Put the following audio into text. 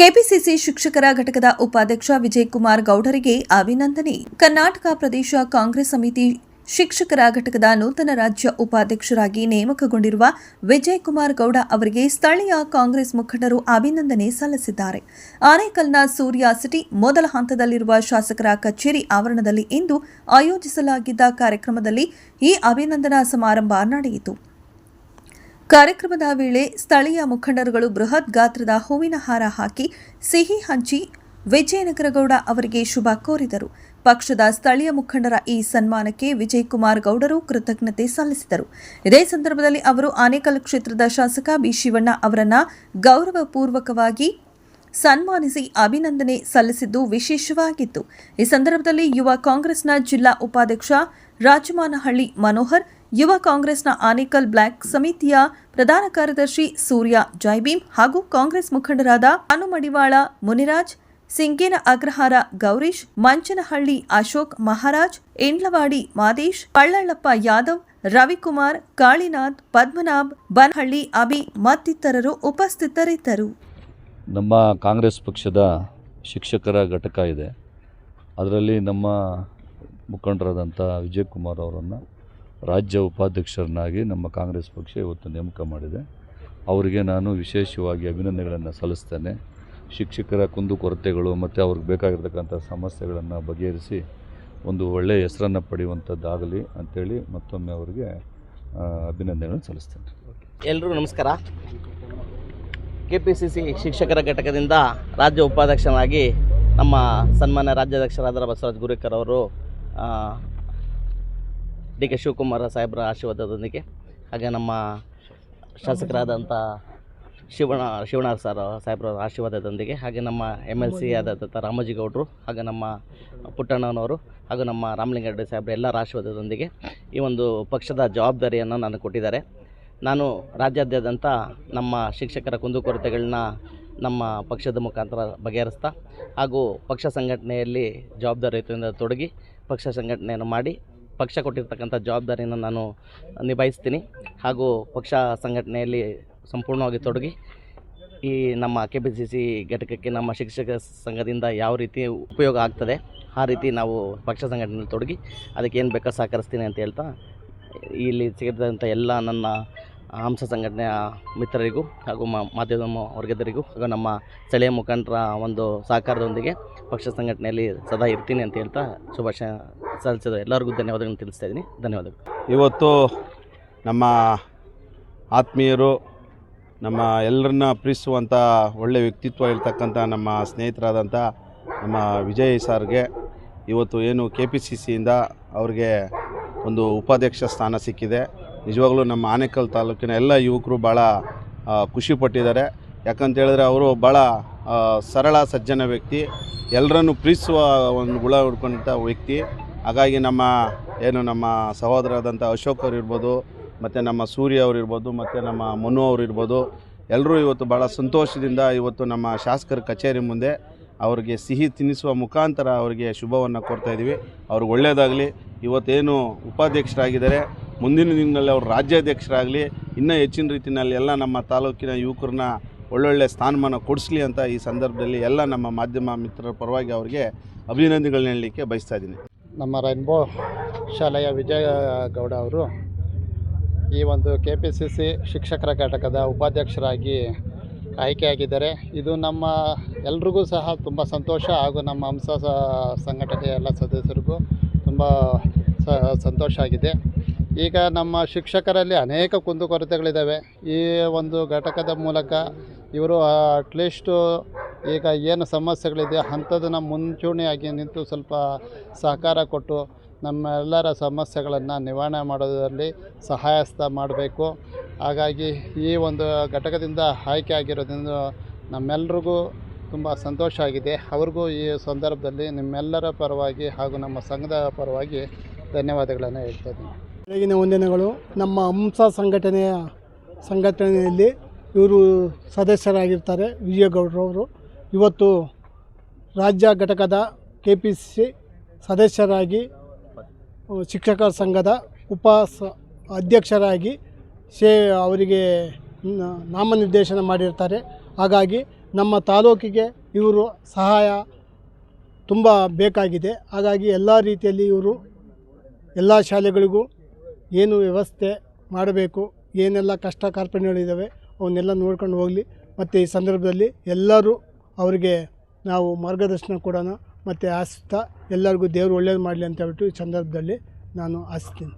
KPCC ಶಿಕ್ಷಕರ ಘಟಕದ ಉಪಾಧ್ಯಕ್ಷ ವಿಜಯಕುಮಾರ್ ಗೌಡರಿಗೆ ಅಭಿನಂದನೆ. ಕರ್ನಾಟಕ ಪ್ರದೇಶ ಕಾಂಗ್ರೆಸ್ ಸಮಿತಿ ಶಿಕ್ಷಕರ ಘಟಕದ ನೂತನ ರಾಜ್ಯ ಉಪಾಧ್ಯಕ್ಷರಾಗಿ ನೇಮಕಗೊಂಡಿರುವ ವಿಜಯಕುಮಾರ್ ಗೌಡ ಅವರಿಗೆ ಸ್ಥಳೀಯ ಕಾಂಗ್ರೆಸ್ ಮುಖಂಡರು ಅಭಿನಂದನೆ ಸಲ್ಲಿಸಿದ್ದಾರೆ. ಆನೇಕಲ್ನ ಸೂರ್ಯ ಸಿಟಿ ಮೊದಲ ಹಂತದಲ್ಲಿರುವ ಶಾಸಕರ ಕಚೇರಿ ಆವರಣದಲ್ಲಿ ಇಂದು ಆಯೋಜಿಸಲಾಗಿದ್ದ ಕಾರ್ಯಕ್ರಮದಲ್ಲಿ ಈ ಅಭಿನಂದನಾ ಸಮಾರಂಭ ನಡೆಯಿತು. ಕಾರ್ಯಕ್ರಮದ ವೇಳೆ ಸ್ಥಳೀಯ ಮುಖಂಡರುಗಳು ಬೃಹತ್ ಗಾತ್ರದ ಹೂವಿನ ಹಾರ ಹಾಕಿ ಸಿಹಿ ಹಂಚಿ ವಿಜಯನಗರಗೌಡ ಅವರಿಗೆ ಶುಭ ಕೋರಿದರು. ಪಕ್ಷದ ಸ್ಥಳೀಯ ಮುಖಂಡರ ಈ ಸನ್ಮಾನಕ್ಕೆ ವಿಜಯಕುಮಾರ್ ಗೌಡರು ಕೃತಜ್ಞತೆ ಸಲ್ಲಿಸಿದರು. ಇದೇ ಸಂದರ್ಭದಲ್ಲಿ ಅವರು ಆನೇಕಲ್ ಕ್ಷೇತ್ರದ ಶಾಸಕ ಬಿ ಶಿವಣ್ಣ ಅವರನ್ನ ಗೌರವಪೂರ್ವಕವಾಗಿ ಸನ್ಮಾನಿಸಿ ಅಭಿನಂದನೆ ಸಲ್ಲಿಸಿದ್ದು ವಿಶೇಷವಾಗಿತ್ತು. ಈ ಸಂದರ್ಭದಲ್ಲಿ ಯುವ ಕಾಂಗ್ರೆಸ್ನ ಜಿಲ್ಲಾ ಉಪಾಧ್ಯಕ್ಷ ರಾಜಮಾನಹಳ್ಳಿ ಮನೋಹರ್ ಯುವ ಕಾಂಗ್ರೆಸ್ನ ಆನೇಕಲ್ ಬ್ಲ್ಯಾಕ್ ಸಮಿತಿಯ ಪ್ರಧಾನ ಕಾರ್ಯದರ್ಶಿ ಸೂರ್ಯ ಜೈಭೀಮ್ ಹಾಗೂ ಕಾಂಗ್ರೆಸ್ ಮುಖಂಡರಾದ ಅನುಮಡಿವಾಳ ಮುನಿರಾಜ್, ಸಿಂಗೇನ ಅಗ್ರಹಾರ ಗೌರೀಶ್, ಮಂಚನಹಳ್ಳಿ ಅಶೋಕ್ ಮಹಾರಾಜ್ ಇಂಡ್ಲವಾಡಿ ಮಾದೇಶ್ ಪಳ್ಳಳ್ಳಪ್ಪ ಯಾದವ್, ರವಿಕುಮಾರ್, ಕಾಳಿನಾಥ್, ಪದ್ಮನಾಭ್, ಬನಹಳ್ಳಿ ಅಭಿ ಮತ್ತಿತರರು ಉಪಸ್ಥಿತರಿದ್ದರು. ನಮ್ಮ ಕಾಂಗ್ರೆಸ್ ಪಕ್ಷದ ಶಿಕ್ಷಕರ ಘಟಕ ಇದೆ. ಅದರಲ್ಲಿ ನಮ್ಮ ಮುಖಂಡರಾದಂಥ ವಿಜಯಕುಮಾರ್ ಅವರನ್ನು ರಾಜ್ಯ ಉಪಾಧ್ಯಕ್ಷರನ್ನಾಗಿ ನಮ್ಮ ಕಾಂಗ್ರೆಸ್ ಪಕ್ಷ ಇವತ್ತು ನೇಮಕ ಮಾಡಿದೆ. ಅವರಿಗೆ ನಾನು ವಿಶೇಷವಾಗಿ ಅಭಿನಂದನೆಗಳನ್ನು ಸಲ್ಲಿಸ್ತೇನೆ. ಶಿಕ್ಷಕರ ಕುಂದುಕೊರತೆಗಳು ಮತ್ತು ಅವ್ರಿಗೆ ಬೇಕಾಗಿರ್ತಕ್ಕಂಥ ಸಮಸ್ಯೆಗಳನ್ನು ಬಗೆಹರಿಸಿ ಒಂದು ಒಳ್ಳೆಯ ಹೆಸರನ್ನು ಪಡೆಯುವಂಥದ್ದಾಗಲಿ ಅಂಥೇಳಿ ಮತ್ತೊಮ್ಮೆ ಅವರಿಗೆ ಅಭಿನಂದನೆಗಳನ್ನು ಸಲ್ಲಿಸ್ತೇನೆ. ಎಲ್ಲರೂ ನಮಸ್ಕಾರ. ಕೆ ಪಿ ಸಿ ಸಿ ಶಿಕ್ಷಕರ ಘಟಕದಿಂದ ರಾಜ್ಯ ಉಪಾಧ್ಯಕ್ಷನಾಗಿ ನಮ್ಮ ಸನ್ಮಾನ್ಯ ರಾಜ್ಯಾಧ್ಯಕ್ಷರಾದ ಬಸವರಾಜ್ ಗುರೇಕರ್ ಅವರು ಡಿ ಕೆ ಶಿವಕುಮಾರ ಸಾಹೇಬರ ಆಶೀರ್ವಾದದೊಂದಿಗೆ, ಹಾಗೆ ನಮ್ಮ ಶಾಸಕರಾದಂಥ ಶಿವಣ ಶಿವನಾರ್ ಸರ್ ಸಾಹೇಬ್ರ ಆಶೀರ್ವಾದದೊಂದಿಗೆ, ಹಾಗೆ ನಮ್ಮ ಎಂ ಎಲ್ ಸಿ ಆದಂಥ ರಾಮೋಜಿ ಗೌಡರು, ಹಾಗೆ ನಮ್ಮ ಪುಟ್ಟಣ್ಣನವರು, ಹಾಗೂ ನಮ್ಮ ರಾಮಲಿಂಗಾರೆಡ್ಡಿ ಸಾಹೇಬ್ರ ಎಲ್ಲರ ಆಶೀರ್ವಾದದೊಂದಿಗೆ ಈ ಒಂದು ಪಕ್ಷದ ಜವಾಬ್ದಾರಿಯನ್ನು ನಾನು ಕೊಟ್ಟಿದ್ದಾರೆ. ನಾನು ರಾಜ್ಯಾದ್ಯಂತ ನಮ್ಮ ಶಿಕ್ಷಕರ ಕುಂದುಕೊರತೆಗಳನ್ನ ನಮ್ಮ ಪಕ್ಷದ ಮುಖಾಂತರ ಬಗೆಹರಿಸ್ತಾ, ಹಾಗೂ ಪಕ್ಷ ಸಂಘಟನೆಯಲ್ಲಿ ಜವಾಬ್ದಾರಿಯುತದಿಂದ ತೊಡಗಿ ಪಕ್ಷ ಸಂಘಟನೆಯನ್ನು ಮಾಡಿ ಪಕ್ಷ ಕೊಟ್ಟಿರ್ತಕ್ಕಂಥ ಜವಾಬ್ದಾರಿಯನ್ನು ನಾನು ನಿಭಾಯಿಸ್ತೀನಿ ಹಾಗೂ ಪಕ್ಷ ಸಂಘಟನೆಯಲ್ಲಿ ಸಂಪೂರ್ಣವಾಗಿ ತೊಡಗಿ ಈ ನಮ್ಮ ಕೆ ಪಿ ಸಿ ಸಿ ಘಟಕಕ್ಕೆ ನಮ್ಮ ಶಿಕ್ಷಕ ಸಂಘದಿಂದ ಯಾವ ರೀತಿ ಉಪಯೋಗ ಆಗ್ತದೆ, ಆ ರೀತಿ ನಾವು ಪಕ್ಷ ಸಂಘಟನೆಯಲ್ಲಿ ತೊಡಗಿ ಅದಕ್ಕೆ ಏನು ಬೇಕೋ ಸಹಕರಿಸ್ತೀನಿ ಅಂತ ಹೇಳ್ತಾ ಇಲ್ಲಿ ಸಿಗಿದಂಥ ಎಲ್ಲ ನನ್ನ ಹಂಸ ಸಂಘಟನೆಯ ಮಿತ್ರರಿಗೂ ಹಾಗೂ ಮಾಧ್ಯಮ ವರ್ಗದರಿಗೂ ಹಾಗೂ ನಮ್ಮ ಸ್ಥಳೀಯ ಮುಖಂಡರ ಒಂದು ಸಹಕಾರದೊಂದಿಗೆ ಪಕ್ಷ ಸಂಘಟನೆಯಲ್ಲಿ ಸದಾ ಇರ್ತೀನಿ ಅಂತ ಹೇಳ್ತಾ ಶುಭಾಶಯ ಸಲ್ಲಿಸಿದ ಎಲ್ಲರಿಗೂ ಧನ್ಯವಾದಗಳನ್ನು ತಿಳಿಸ್ತಾ ಇದ್ದೀನಿ. ಧನ್ಯವಾದಗಳು. ಇವತ್ತು ನಮ್ಮ ಆತ್ಮೀಯರು, ನಮ್ಮ ಎಲ್ಲರನ್ನ ಪ್ರೀತಿಸುವಂಥ ಒಳ್ಳೆಯ ವ್ಯಕ್ತಿತ್ವ ಇರ್ತಕ್ಕಂಥ ನಮ್ಮ ಸ್ನೇಹಿತರಾದಂಥ ನಮ್ಮ ವಿಜಯ್ ಸಾರ್ಗೆ ಇವತ್ತು ಏನು ಕೆ ಪಿ ಸಿ ಸಿಯಿಂದ ಅವ್ರಿಗೆ ಒಂದು ಉಪಾಧ್ಯಕ್ಷ ಸ್ಥಾನ ಸಿಕ್ಕಿದೆ. ನಿಜವಾಗ್ಲೂ ನಮ್ಮ ಆನೇಕಲ್ ತಾಲೂಕಿನ ಎಲ್ಲ ಯುವಕರು ಭಾಳ ಖುಷಿಪಟ್ಟಿದ್ದಾರೆ ಯಾಕಂತೇಳಿದ್ರೆ ಅವರು ಭಾಳ ಸರಳ, ಸಜ್ಜನ ವ್ಯಕ್ತಿ. ಎಲ್ಲರನ್ನು ಪ್ರೀತಿಸುವ ಒಂದು ಗುಣ ಹುಡ್ಕೊಂಡಂಥ ವ್ಯಕ್ತಿ. ಹಾಗಾಗಿ ನಮ್ಮ, ಏನು ನಮ್ಮ ಸಹೋದರಾದಂಥ ಅಶೋಕ್ ಅವ್ರು ಇರ್ಬೋದು, ಮತ್ತು ನಮ್ಮ ಸೂರ್ಯ ಅವ್ರು ಇರ್ಬೋದು, ಮತ್ತು ನಮ್ಮ ಮನು ಅವ್ರು ಇರ್ಬೋದು. ಎಲ್ಲರೂ ಇವತ್ತು ಭಾಳ ಸಂತೋಷದಿಂದ ಇವತ್ತು ನಮ್ಮ ಶಾಸಕರ ಕಚೇರಿ ಮುಂದೆ ಅವರಿಗೆ ಸಿಹಿ ತಿನ್ನಿಸುವ ಮುಖಾಂತರ ಅವರಿಗೆ ಶುಭವನ್ನು ಕೊಡ್ತಾಯಿದ್ದೀವಿ ಅವ್ರಿಗೆ ಒಳ್ಳೆಯದಾಗಲಿ ಇವತ್ತೇನು ಉಪಾಧ್ಯಕ್ಷರಾಗಿದ್ದಾರೆ ಮುಂದಿನ ದಿನಗಳಲ್ಲಿ ಅವರು ರಾಜ್ಯಾಧ್ಯಕ್ಷರಾಗಲಿ, ಇನ್ನೂ ಹೆಚ್ಚಿನ ರೀತಿಯಲ್ಲಿ ಎಲ್ಲ ನಮ್ಮ ತಾಲೂಕಿನ ಯುವಕರನ್ನ ಒಳ್ಳೊಳ್ಳೆ ಸ್ಥಾನಮಾನ ಕೊಡಿಸ್ಲಿ ಅಂತ ಈ ಸಂದರ್ಭದಲ್ಲಿ ಎಲ್ಲ ನಮ್ಮ ಮಾಧ್ಯಮ ಮಿತ್ರರ ಪರವಾಗಿ ಅವರಿಗೆ ಅಭಿನಂದನೆಗಳನ್ನ ಹೇಳಲಿಕ್ಕೆ ಬಯಸ್ತಾ ಇದ್ದೀನಿ. ನಮ್ಮ ರೈನ್ಬೋ ಶಾಲೆಯ ವಿಜಯ ಗೌಡ ಅವರು ಈ ಒಂದು ಕೆ ಶಿಕ್ಷಕರ ಘಟಕದ ಉಪಾಧ್ಯಕ್ಷರಾಗಿ ಆಯ್ಕೆಯಾಗಿದ್ದಾರೆ. ಇದು ನಮ್ಮ ಎಲ್ರಿಗೂ ಸಹ ತುಂಬ ಸಂತೋಷ ಹಾಗೂ ನಮ್ಮ ಹಂಸ ಸಂಘಟನೆಯ ಎಲ್ಲ ಸದಸ್ಯರಿಗೂ ತುಂಬ ಸಂತೋಷ ಆಗಿದೆ. ಈಗ ನಮ್ಮ ಶಿಕ್ಷಕರಲ್ಲಿ ಅನೇಕ ಕುಂದುಕೊರತೆಗಳಿದ್ದಾವೆ. ಈ ಒಂದು ಘಟಕದ ಮೂಲಕ ಇವರು ಅಟ್ಲೀಸ್ಟು ಈಗ ಏನು ಸಮಸ್ಯೆಗಳಿದೆ ಅಂಥದನ್ನು ಮುಂಚೂಣಿಯಾಗಿ ನಿಂತು ಸ್ವಲ್ಪ ಸಹಕಾರ ಕೊಟ್ಟು ನಮ್ಮೆಲ್ಲರ ಸಮಸ್ಯೆಗಳನ್ನು ನಿವಾರಣೆ ಮಾಡೋದರಲ್ಲಿ ಸಹಾಯಸ್ಥ ಮಾಡಬೇಕು. ಹಾಗಾಗಿ ಈ ಒಂದು ಘಟಕದಿಂದ ಆಯ್ಕೆ ಆಗಿರೋದ್ರಿಂದ ನಮ್ಮೆಲ್ರಿಗೂ ತುಂಬ ಸಂತೋಷ ಆಗಿದೆ. ಅವ್ರಿಗೂ ಈ ಸಂದರ್ಭದಲ್ಲಿ ನಿಮ್ಮೆಲ್ಲರ ಪರವಾಗಿ ಹಾಗೂ ನಮ್ಮ ಸಂಘದ ಪರವಾಗಿ ಧನ್ಯವಾದಗಳನ್ನು ಹೇಳ್ತಾ ಇದ್ದೀನಿ. ಬೆಳಗಿನ ವಂದನೆಗಳು. ನಮ್ಮ ಹಂಸ ಸಂಘಟನೆಯ ಸಂಘಟನೆಯಲ್ಲಿ ಇವರು ಸದಸ್ಯರಾಗಿರ್ತಾರೆ ವಿಜಯಗೌಡರವರು ಇವತ್ತು ರಾಜ್ಯ ಘಟಕದ ಕೆ ಪಿ ಸಿ ಸದಸ್ಯರಾಗಿ ಶಿಕ್ಷಕರ ಸಂಘದ ಉಪ ಅಧ್ಯಕ್ಷರಾಗಿ ಸೇ ಅವರಿಗೆ ನಾಮನಿರ್ದೇಶನ ಮಾಡಿರ್ತಾರೆ. ಹಾಗಾಗಿ ನಮ್ಮ ತಾಲೂಕಿಗೆ ಇವರು ಸಹಾಯ ತುಂಬ ಬೇಕಾಗಿದೆ. ಹಾಗಾಗಿ ಎಲ್ಲ ರೀತಿಯಲ್ಲಿ ಇವರು ಎಲ್ಲ ಶಾಲೆಗಳಿಗೂ ಏನು ವ್ಯವಸ್ಥೆ ಮಾಡಬೇಕು, ಏನೆಲ್ಲ ಕಷ್ಟ ಕಾರ್ಪಣ್ಯಗಳಿದ್ದಾವೆ ಅವನ್ನೆಲ್ಲ ನೋಡ್ಕೊಂಡು ಹೋಗಲಿ. ಮತ್ತು ಈ ಸಂದರ್ಭದಲ್ಲಿ ಎಲ್ಲರೂ ಅವರಿಗೆ ನಾವು ಮಾರ್ಗದರ್ಶನ ಕೊಡೋಣ. ಮತ್ತು ಆಸ್ತಾ ಎಲ್ಲರಿಗೂ ದೇವರು ಒಳ್ಳೇದು ಮಾಡಲಿ ಅಂತ ಹೇಳ್ಬಿಟ್ಟು ಈ ಸಂದರ್ಭದಲ್ಲಿ ನಾನು ಆಸ್ತೀನಿ